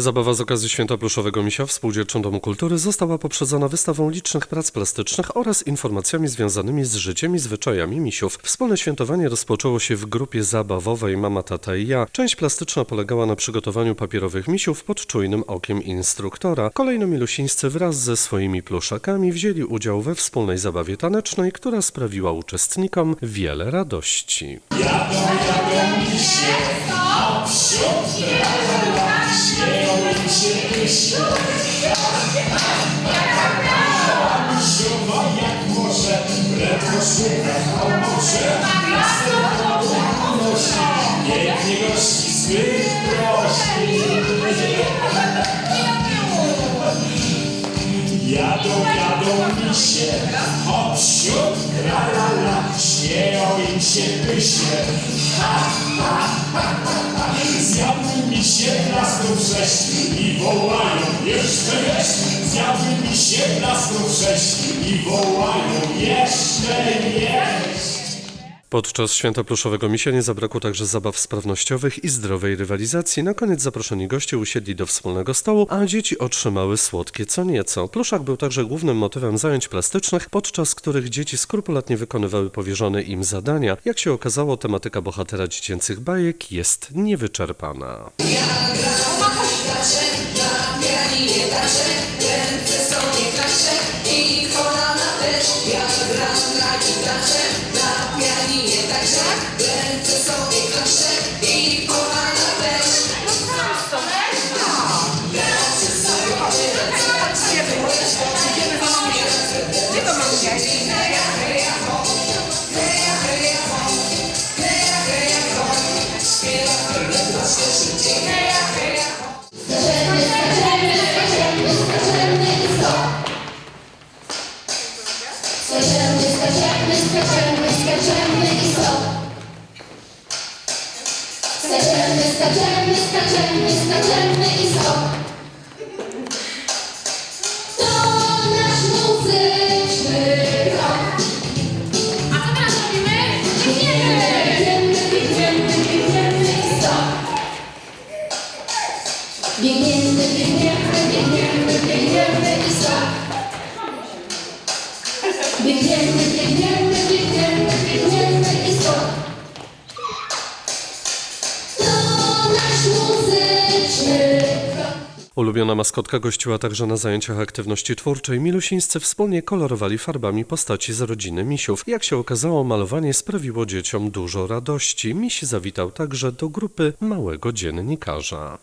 Zabawa z okazji Święta Pluszowego Misia w Spółdzielczym Domu Kultury została poprzedzona wystawą licznych prac plastycznych oraz informacjami związanymi z życiem i zwyczajami misiów. Wspólne świętowanie rozpoczęło się w grupie zabawowej Mama, Tata i ja. Część plastyczna polegała na przygotowaniu papierowych misiów pod czujnym okiem instruktora. Kolejno milusińscy wraz ze swoimi pluszakami wzięli udział we wspólnej zabawie tanecznej, która sprawiła uczestnikom wiele radości. Jadą, jadą misie, hop, siup, tra la la, śmieją im się pyśnie. Ha, ha, ha, ha, ha. Mi się plastrów sześć i wołają jeszcze jeść. Zjadły mi się plastrów sześć i wołają jeszcze jeść. Podczas święta pluszowego misia nie zabrakło także zabaw sprawnościowych i zdrowej rywalizacji. Na koniec zaproszeni goście usiedli do wspólnego stołu, a dzieci otrzymały słodkie co nieco. Pluszak był także głównym motywem zajęć plastycznych, podczas których dzieci skrupulatnie wykonywały powierzone im zadania. Jak się okazało, tematyka bohatera dziecięcych bajek jest niewyczerpana. Skaczemy, skaczemy, skaczemy, i stop. Skaczemy, skaczemy, skaczemy, skaczemy Ulubiona maskotka gościła także na zajęciach aktywności twórczej. Milusińscy wspólnie kolorowali farbami postaci z rodziny misiów. Jak się okazało, malowanie sprawiło dzieciom dużo radości. Miś zawitał także do grupy małego dziennikarza.